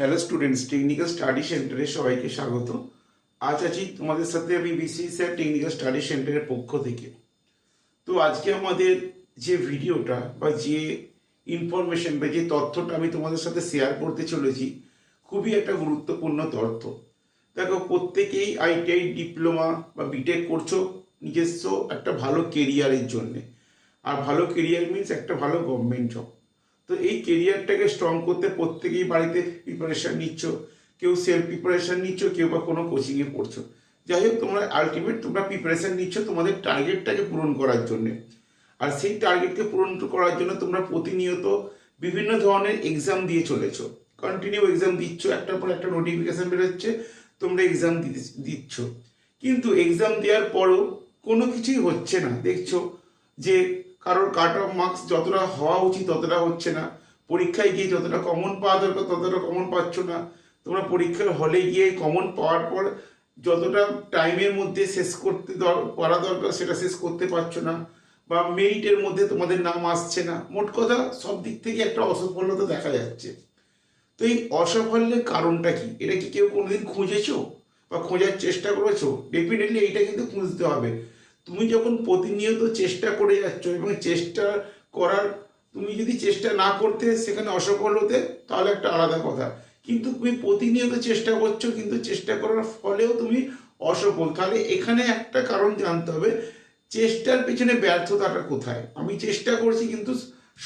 Hello students technical study সেন্টারে সবাইকে স্বাগত। আজ আছি তোমাদের সাথে আমি বিসি স্যার টেকনিক্যাল স্টাডি সেন্টারের পক্ষ থেকে। তো আজকে আমাদের যে ভিডিওটা বা যে ইনফরমেশন বা যে তথ্যটা আমি তোমাদের সাথে শেয়ার করতে চলেছি, খুবই একটা গুরুত্বপূর্ণ তথ্য। দেখো, প্রত্যেকেই আইটিআই ডিপ্লোমা বা বিটেক করছ নিজস্ব একটা ভালো কেরিয়ারের জন্যে। আর ভালো কেরিয়ার মিনস একটা ভালো গভর্নমেন্ট জব তো এই কেরিয়ারটাকে স্ট্রং করতে প্রত্যেকেই বাড়িতে প্রিপারেশন নিচ্ছ। কেউ সেলফ প্রিপারেশান নিচ্ছ, কেউ বা কোনো কোচিংয়ে পড়ছো। যাই হোক, তোমরা আলটিমেট তোমরা প্রিপারেশান নিচ্ছ তোমাদের টার্গেটটাকে পূরণ করার জন্যে। আর সেই টার্গেটকে পূরণ করার জন্য তোমরা প্রতিনিয়ত বিভিন্ন ধরনের এক্সাম দিয়ে চলেছো। কন্টিনিউ এক্সাম দিচ্ছ, একটার পর একটা নোটিফিকেশান বেরোচ্ছে, তোমরা এক্সাম দিচ্ছ। কিন্তু এক্সাম দেওয়ার পরও কোনো কিছুই হচ্ছে না। দেখছ যে কারোর কাট অফ মার্কস যতটা হওয়া উচিত ততটা হচ্ছে না। পরীক্ষায় গিয়ে যতটা কমন পাওয়া দরকার ততটা কমন পাচ্ছ না। তোমরা পরীক্ষার হলে গিয়ে কমন পাওয়ার পর যতটা টাইমের মধ্যে শেষ করতে পারা দরকার সেটা শেষ করতে পারছ না বা মেরিটের মধ্যে তোমাদের নাম আসছে না। মোট কথা সব দিক থেকে একটা অসফলতা দেখা যাচ্ছে। তো এই অসাফল্যের কারণটা কি? এটা কি কেউ কোনোদিন খুঁজেছো বা খোঁজার চেষ্টা করেছ? ডেফিনেটলি এইটা কিন্তু খুঁজতে হবে। তুমি যখন প্রতিনিয়ত চেষ্টা করে যাচ্ছ এবং চেষ্টা করার, তুমি যদি চেষ্টা না করতে সেখানে অসফল হতে, তাহলে একটা আলাদা কথা। কিন্তু তুমি প্রতিনিয়ত চেষ্টা করছ, কিন্তু চেষ্টা করার ফলেও তুমি অসফল। তাহলে এখানে একটা কারণ জানতে হবে, চেষ্টার পিছনে ব্যর্থতাটা কোথায়? আমি চেষ্টা করছি, কিন্তু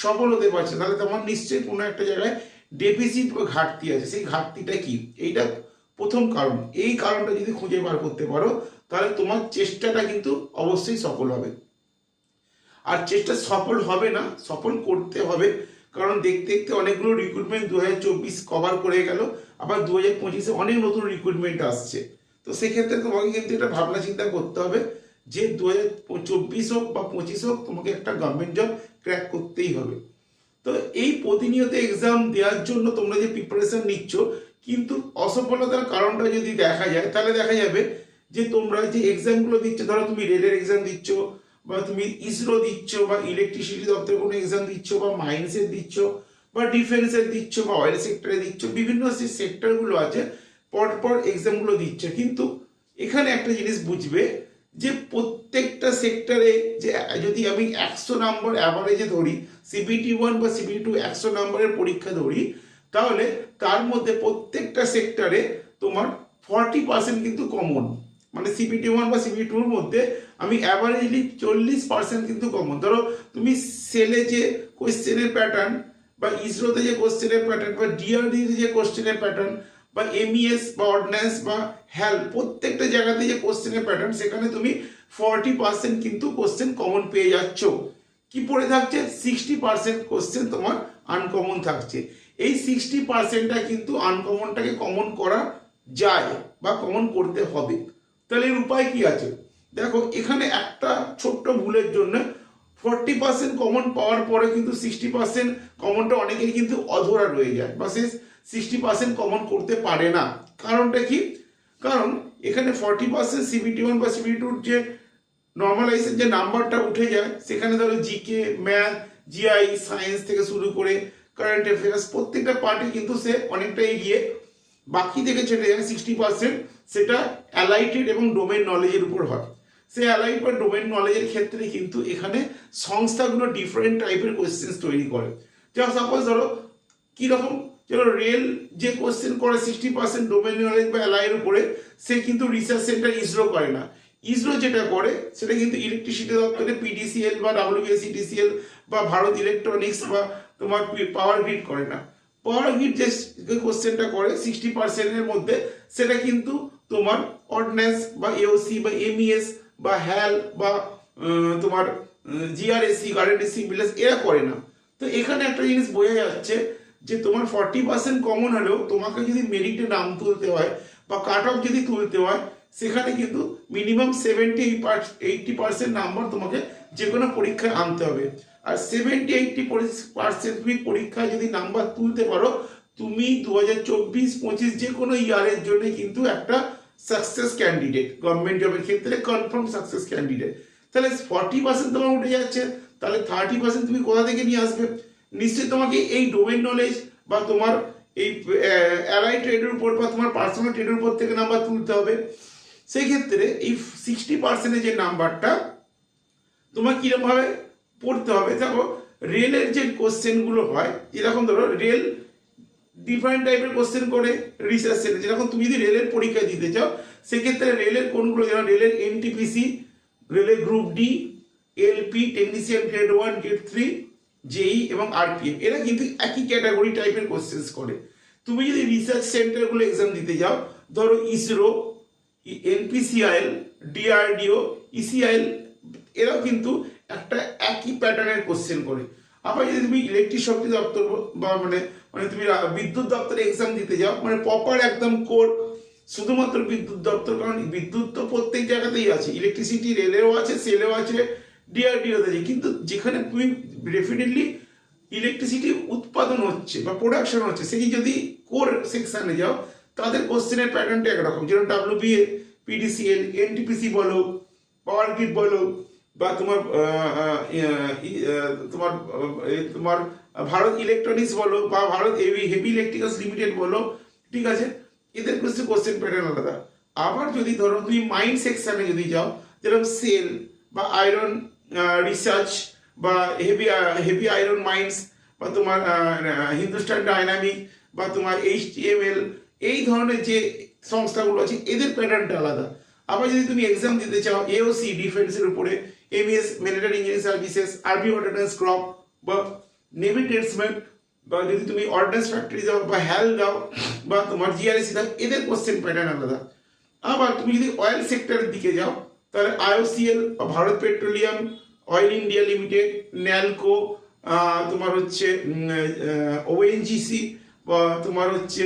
সফল হতে পারছি। তাহলে তোমার নিশ্চয়ই কোনো একটা জায়গায় ডেফিসিট বা ঘাটতি আছে। সেই ঘাটতিটা কি? এইটা প্রথম কারণ। এই কারণটা যদি খুঁজে বার করতে পারো, তাহলে তোমার চেষ্টাটা কিন্তু অবশ্যই সফল হবে। আর চেষ্টা সফল হবে না, সফল করতে হবে, কারণ দেখতে দেখতে অনেকগুলো রিক্রুটমেন্ট দু হাজার চব্বিশ কভার করে গেল, আবার দু হাজার পঁচিশে অনেক নতুন রিক্রুটমেন্ট আসছে। তো সেক্ষেত্রে তোমাকে কিন্তু এটা ভাবনা চিন্তা করতে হবে যে দু হাজার চব্বিশ হোক বা পঁচিশ হোক, তোমাকে একটা গভর্নমেন্ট জব ক্র্যাক করতেই হবে। তো এই প্রতিনিয়ত এক্সাম দেওয়ার জন্য তোমরা যে প্রিপারেশন নিচ্ছ কিন্তু অসফলতার কারণটা যদি দেখা যায়, তাহলে দেখা যাবে যে তোমরা যে এক্সামগুলো দিচ্ছ, ধরো তুমি রেলের এক্সাম দিচ্ছ, বা তুমি ইসরো দিচ্ছ, বা ইলেকট্রিসিটি দপ্তরে কোনো এক্সাম দিচ্ছ, বা মাইন্সের দিচ্ছ, বা ডিফেন্সের দিচ্ছ, বা অয়েল সেক্টরে দিচ্ছ, বিভিন্ন যে সেক্টরগুলো আছে, পরপর এক্সামগুলো দিচ্ছ। কিন্তু এখানে একটা জিনিস বুঝবে যে প্রত্যেকটা সেক্টরে যে, যদি আমি একশো নম্বর অ্যাভারেজে ধরি সিবিটি ওয়ান বা সিবিটি টু একশো নম্বরের পরীক্ষা ধরি তাহলে তার মধ্যে প্রত্যেকটা সেক্টরে তোমার ফর্টি পার্সেন্ট কিন্তু কমন মানে সিবিটি ওয়ান বা সিবিটি টুর মধ্যে আমি অ্যাভারেজলি চল্লিশ পার্সেন্ট কিন্তু কমন ধরো তুমি সেলে যে কোয়েশ্চেনের প্যাটার্ন বা ইসরোতে যে কোশ্চেনের প্যাটার্ন বা ডিআরডিতে যে কোশ্চেনের প্যাটার্ন বা এমইএস বা অর্ডিন্যান্স বা হ্যাল প্রত্যেকটা জায়গাতে যে কোশ্চেনের প্যাটার্ন সেখানে তুমি ফর্টি পার্সেন্ট কিন্তু কোশ্চেন কমন পেয়ে যাচ্ছ। কি পড়ে থাকছে? সিক্সটি পার্সেন্ট কোশ্চেন তোমার আনকমন থাকছে। এই সিক্সটি পার্সেন্টটা কিন্তু আনকমনটাকে কমন করা যায় বা কমন করতে হবে। তাহলে এর উপায় কি আছে? দেখো, এখানে একটা ছোট্ট ভুলের জন্য ফর্টি পার্সেন্ট কমন পাওয়ার পরে কিন্তু সিক্সটি পার্সেন্ট কমনটা অনেকেই কিন্তু অধরা রয়ে যায় বা সে সিক্সটি পার্সেন্ট কমন করতে পারে না। কারণটা কি? কারণ এখানে ফর্টি পার্সেন্ট সিবিটি ওয়ান বা সিবিটি টুর যে নর্মালাইজের যে নাম্বারটা উঠে যায়, সেখানে ধরো জিকে ম্যাথ জিআই সায়েন্স থেকে শুরু করে কারেন্ট অ্যাফেয়ার্স প্রত্যেকটা পার্টি কিন্তু সে অনেকটা এগিয়ে। বাকি থেকে ছেড়ে যায় সিক্সটি পার্সেন্ট সেটা অ্যালাইটেড এবং ডোমেন নলেজের উপর হয়। সে অ্যালাইট বা ডোমেন নলেজের ক্ষেত্রে কিন্তু এখানে সংস্থাগুলো ডিফারেন্ট টাইপের কোয়েশ্চেন্স তৈরি করে। যেমন সাপোজ ধরো, কীরকম? যেন রেল যে কোয়েশ্চেন করে সিক্সটি পার্সেন্ট ডোমেন নলেজ বা অ্যালাইয়ের উপরে, সে কিন্তু রিসার্চ সেন্টার ইসরো করে না। ইসরো যেটা করে, সেটা কিন্তু ইলেকট্রিসিটি দপ্তরে পিডিসিএল বা ডাব্লিউবিএসিডিসিএল বা ভারত ইলেকট্রনিক্স বা তোমার পাওয়ার গ্রিড করে না। পাওয়ার গ্রিড যে কোশ্চেনটা করে সিক্সটি পার্সেন্টের মধ্যে, সেটা কিন্তু তোমার অর্ডিন্যান্স বা এওসি বা এমইএস বা হ্যাল বা তোমার জিআরএসি গার্ডেনএসি বিলেস, এরা করে না। তো এখানে একটা জিনিস বোঝা যাচ্ছে যে তোমার ফর্টি পার্সেন্ট কমন হলেও তোমাকে যদি মেরিটে নাম তুলতে হয় বা কাট অফ যদি তুলতে হয় সেখানে কিন্তু minimum seventy eighty percent number তোমাকে যে কোনো পরীক্ষায় আনতে হবে। আর সেভেন্টি এইটটি পার্সেন্ট তুমি পরীক্ষায় যদি নাম্বার তুলতে পারো, তুমি দু হাজার চব্বিশ পঁচিশ যে কোনো ইয়ারের জন্য কিন্তু একটা সাকসেস ক্যান্ডিডেট গভর্নমেন্ট জবের ক্ষেত্রে কনফার্ম সাকসেস ক্যান্ডিডেট তাহলে ফর্টি পার্সেন্ট তোমার উঠে যাচ্ছে, তাহলে থার্টি পার্সেন্ট তুমি কোথা থেকে নিয়ে আসবে? নিশ্চয়ই তোমাকে এই ডোমেন নলেজ বা তোমার এই অ্যালাই ট্রেডের উপর বা তোমার পার্সোনাল ট্রেডের উপর থেকে নাম্বার তুলতে হবে। সেই ক্ষেত্রে এই সিক্সটি পার্সেন্টের যে নাম্বারটা তোমার কিরমভাবে পড়তে হবে? দেখো, রেলের যে কোশ্চেনগুলো হয় যেরকম ধরো, রেল ডিফারেন্ট টাইপের কোশ্চেন করে রিসার্চ সেন্টার যেরকম তুমি যদি রেলের পরীক্ষা দিতে চাও, সেক্ষেত্রে রেলের কোনগুলো যেমন রেলের এনটিপিসি রেলের group D LP technician grade one grade three JE এবং আরপিএফ এরা কিন্তু একই ক্যাটাগরি টাইপের কোশ্চেন্স করে। তুমি যদি রিসার্চ সেন্টারগুলো এক্সাম দিতে যাও, ধরো ইসরো এনপিসিআইএল, ডিআরডিও, ইসিআইএল, এরাও কিন্তু একটা একই প্যাটার্নের কোশ্চেন করে। আবার যদি তুমি ইলেকট্রিক শক্তি দপ্তর বা মানে মানে তুমি বিদ্যুৎ দপ্তরে এক্সাম দিতে যাও মানে প্রপার একদম কোর শুধুমাত্র বিদ্যুৎ দপ্তর, কারণ বিদ্যুৎ তো প্রত্যেক জায়গাতেই আছে। ইলেকট্রিসিটি রেলেও আছে সেলেও আছে, ডিআরডিওতে আছে। কিন্তু যেখানে তুমি ডেফিনেটলি ইলেকট্রিসিটি উৎপাদন হচ্ছে বা প্রোডাকশন হচ্ছে, সেই যদি কোর সেকশানে যাও তাদের কোশ্চেনের প্যাটার্নটা একরকম। যেরকম ডাব্লিউবিএ পিডিসিএল এনটিপিসি বলো পাওয়ার গ্রিড বলো, বা তোমার তোমার তোমার ভারত ইলেকট্রনিক্স বলো, বা Bharat Heavy Heavy Electricals Limited বলো, ঠিক আছে? এদের কিছু কোশ্চেন প্যাটার্ন আলাদা। আবার যদি ধরো, তুমি মাইন্ড সেকশনে যদি যাও, যেরকম সেল বা আয়রন রিসার্চ বা হেভি হেভি আয়রন মাইন্স বা তোমার হিন্দুস্তান ডাইনামিক বা তোমার এইচ এই ধরনের যে সংস্থাগুলো আছে, এদের প্যাটার্নটা আলাদা। আবার যদি তুমি এক্সাম দিতে চাও এওসি ডিফেন্সের উপরে MS military engineering services army ordnance corps বা নেভি ট্রেডসম্যান বা যদি তুমি অর্ডিন্যান্স ফ্যাক্টরি যাও, বা হ্যাল দাও, বা তোমার জিআরএসি দাও, এদের কোশ্চেন প্যাটার্ন আলাদা। আবার তুমি যদি অয়েল সেক্টরের দিকে যাও, তাহলে আইওসিএল বা Bharat petroleum oil India limited NALCO তোমার হচ্ছে ওএনজিসি বা তোমার হচ্ছে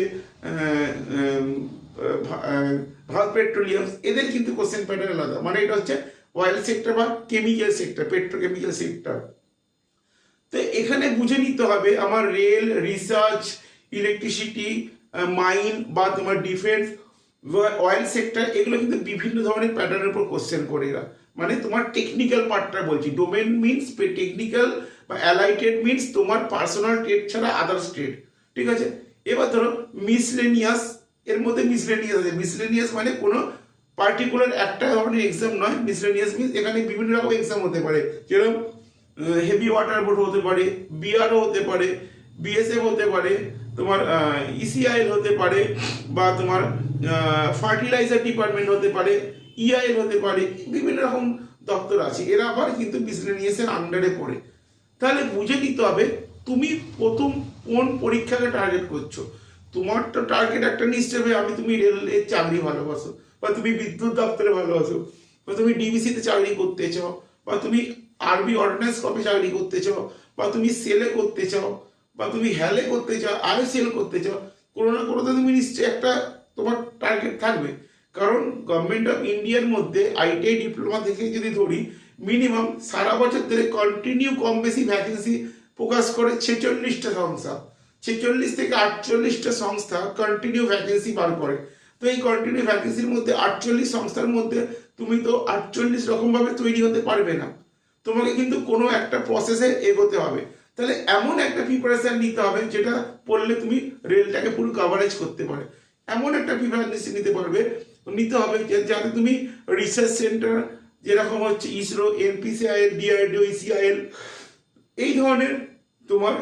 ভারত পেট্রোলিয়াম এদের কিন্তু কোশ্চেন প্যাটার্ন আলাদা। মানে এটা হচ্ছে অয়েল সেক্টর বা কেমিক্যাল সেক্টর পেট্রোকেমিক্যাল সেক্টর তো এখানে বুঝে নিতে হবে, আমার রেল রিসার্চ ইলেকট্রিসিটি মাইন বা তোমার ডিফেন্স অয়েল সেক্টর এগুলো কিন্তু বিভিন্ন ধরনের প্যাটার্নের উপর কোশ্চেন করে এরা। মানে তোমার টেকনিক্যাল পার্টটা বলছি। ডোমেন মিনস টেকনিক্যাল বা অ্যালাইটেড মিনস তোমার পার্সোনাল ট্রেড ছাড়া আদার্স ট্রেড ঠিক আছে? এবার ধরো মিসলেনিয়াস এর মধ্যে মিসলেনিয়াস আছে। মিসলেনিয়াস মানে কোনো পার্টিকুলার একটা ধরনের এক্সাম নয়। মিসলেনিয়াস মিনস এখানে বিভিন্ন রকম এক্সাম হতে পারে। যেরকম হেভি ওয়াটার বোর্ড হতে পারে বিআরও হতে পারে বিএসএফ হতে পারে, তোমার ইসিআইএল হতে পারে, বা তোমার ফার্টিলাইজার ডিপার্টমেন্ট হতে পারে ইআইএল হতে পারে, বিভিন্ন রকম দপ্তর আছে। এরা আবার কিন্তু মিসলেনিয়াসের আন্ডারে পড়ে। তাহলে বুঝে নিতে হবে, তুমি প্রথম কোন পরীক্ষাকে টার্গেট করছ? তোমার তো টার্গেট একটা নিশ্চয় আমি তুমি রেলের চাকরি ভালোবাসো, বা তুমি বিদ্যুৎ দপ্তরে ভালোবাসো, বা তুমি ডিবিসিতে চাকরি করতে চাও, বা তুমি আরবি অর্ডিন্যান্স কপে চাকরি করতে চাও, বা তুমি সেলে করতে চাও, বা তুমি হ্যালে করতে চাও আইএসএল করতে চাও, কোনো না কোনো তো তুমি নিশ্চয়ই একটা তোমার টার্গেট থাকবে। কারণ গভর্নমেন্ট অফ ইন্ডিয়ার মধ্যে আইটিআই ডিপ্লোমা থেকে যদি ধরি মিনিমাম সারা বছর ধরে কন্টিনিউ কম বেশি ভ্যাকেন্সি প্রকাশ করে ছেচল্লিশটা সংস্থা, ছেচল্লিশ থেকে আটচল্লিশটা সংস্থা কন্টিনিউ ভ্যাকেন্সি বার করে। তো এই কন্টিনিউ ভ্যাকেন্সির মধ্যে আটচল্লিশ সংস্থার মধ্যে তুমি তো আটচল্লিশ রকমভাবে তৈরি হতে পারবে না। তোমাকে কিন্তু কোনো একটা প্রসেসে এগোতে হবে। তাহলে এমন একটা প্রিপারেশন নিতে হবে যেটা পড়লে তুমি রেলটাকে পুরো কাভারেজ করতে পারে। এমন একটা প্রিপারেশন নিতে পারবে, নিতে হবে যাতে তুমি রিসার্চ সেন্টার যেরকম হচ্ছে ইসরো এনপিসিআইএল ডিআরডিও ইসিআইএল এই ধরনের তোমার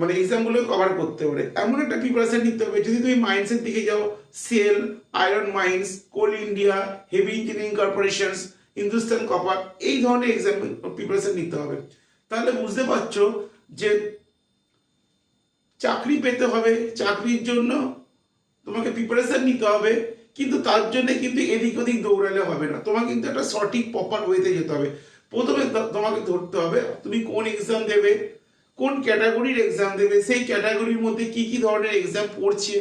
মানে এক্সামগুলো কভার করতে পারে এমন একটা প্রিপারেশন নিতে হবে। যদি তুমি মাইন্সের দিকে যাও SAIL iron mines coal India heavy engineering corporations Hindustan copper এই ধরনের এক্সাম প্রিপারেশন নিতে হবে। তাহলে বুঝতে পারছ যে চাকরি পেতে হবে, চাকরির জন্য তোমাকে প্রিপারেশন নিতে হবে, কিন্তু তার জন্য কিন্তু এদিক ওদিক দৌড়ালে হবে না। তোমাকে কিন্তু একটা সঠিক প্রপার ওয়েতে যেতে হবে। প্রথমে তোমাকে ধরতে হবে, তুমি কোন এক্সাম দেবে, কোন ক্যাটাগরির এক্সাম দেবে, সেই ক্যাটাগরির মধ্যে কি কি ধরনের এক্সাম পড়ছে,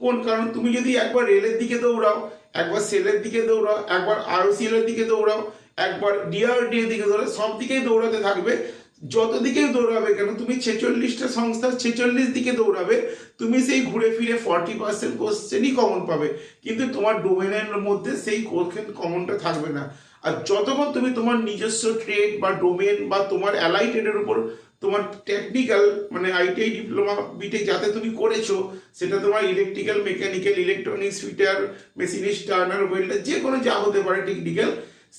কোন, কারণ তুমি যদি একবার রেলের দিকে দৌড়াও, একবার সেলের দিকে দৌড়াও, একবার আরওসিএল এর দিকে দৌড়াও, একবার ডিআরডি এর দিকে দৌড়াও, সব দিকেই দৌড়াতে থাকবে যত দিকেই দৌড়াবে, কেন? তুমি ছেচল্লিশটা সংস্থার ছেচল্লিশ দিকে দৌড়াবে, তুমি সেই ঘুরে ফিরে ফর্টি পার্সেন্ট কোশ্চেনই কমন পাবে। কিন্তু তোমার ডোমেনের মধ্যে সেই কোশ্চেন কমনটা থাকবে না। আর যতক্ষণ তুমি তোমার নিজস্ব ট্রেড বা ডোমেন বা তোমার অ্যালাই ট্রেডের উপর তোমার টেকনিক্যাল মানে আইটিআই ডিপ্লোমা বিটেক যাতে তুমি করেছ, সেটা তোমার electrical mechanical electronics fitter machinist turner welder যে কোনো যা হতে পারে টেকনিক্যাল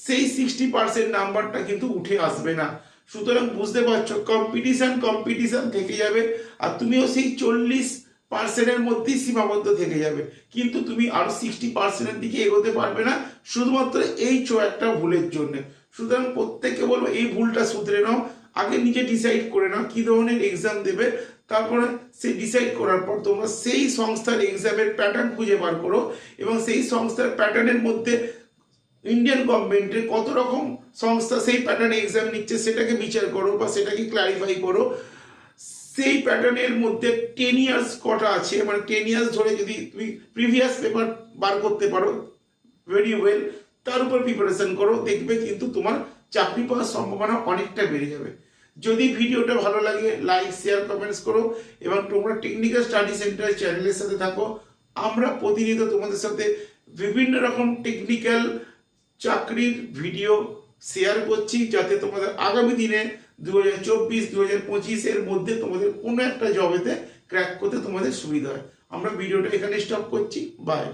সেই সিক্সটি পার্সেন্ট নাম্বারটা কিন্তু উঠে আসবে না। সুতরাং বুঝতে পারছ কম্পিটিশন কম্পিটিশন থেকে যাবে। আর তুমিও সেই চল্লিশ পার্সেন্টের মধ্যেই সীমাবদ্ধ থেকে যাবে। কিন্তু তুমি আরও সিক্সটি পার্সেন্টের দিকে এগোতে পারবে না, শুধুমাত্র এই চো একটা ভুলের জন্য। সুতরাং প্রত্যেককে বলব, এই ভুলটা শুধরে নাও। আগে নিজে ডিসাইড করে নাও কি ধরনের এক্সাম দেবে। তারপরে সে ডিসাইড করার পর তোমরা সেই সংস্থার এক্সামের প্যাটার্ন খুঁজে বার করো এবং সেই সংস্থার প্যাটার্নের মধ্যে ইন্ডিয়ান গভর্নমেন্টের কত রকম সংস্থা সেই প্যাটার্নে এক্সাম নিচ্ছে, সেটাকে বিচার করো বা সেটাকে ক্লারিফাই করো, সেই প্যাটার্নের মধ্যে টেন ইয়ার্স কটা আছে? মানে টেন ইয়ার্স ধরে যদি তুমি প্রিভিয়াস পেপার বার করতে পারো ভেরি ওয়েল তার উপর প্রিপারেশন করো, দেখবে কিন্তু তোমার চাকরি পাওয়ার সম্ভাবনা অনেকটা বেড়ে যাবে। যদি ভিডিওটা ভালো লাগে লাইক শেয়ার কমেন্টস করো, এবং তোমরা টেকনিক্যাল স্টাডি সেন্টার চ্যানেলের সাথে থাকো, আমরা প্রতিনিয়ত তোমাদের সাথে বিভিন্ন রকম টেকনিক্যাল চাকরির ভিডিও শেয়ার করছি যাতে তোমাদের আগামী দিনে দু হাজার চব্বিশ দু হাজার পঁচিশের মধ্যে তোমাদের কোনো একটা জবেতে ক্র্যাক করতে তোমাদের সুবিধা হয়। আমরা ভিডিওটা এখানে স্টপ করছি। বাই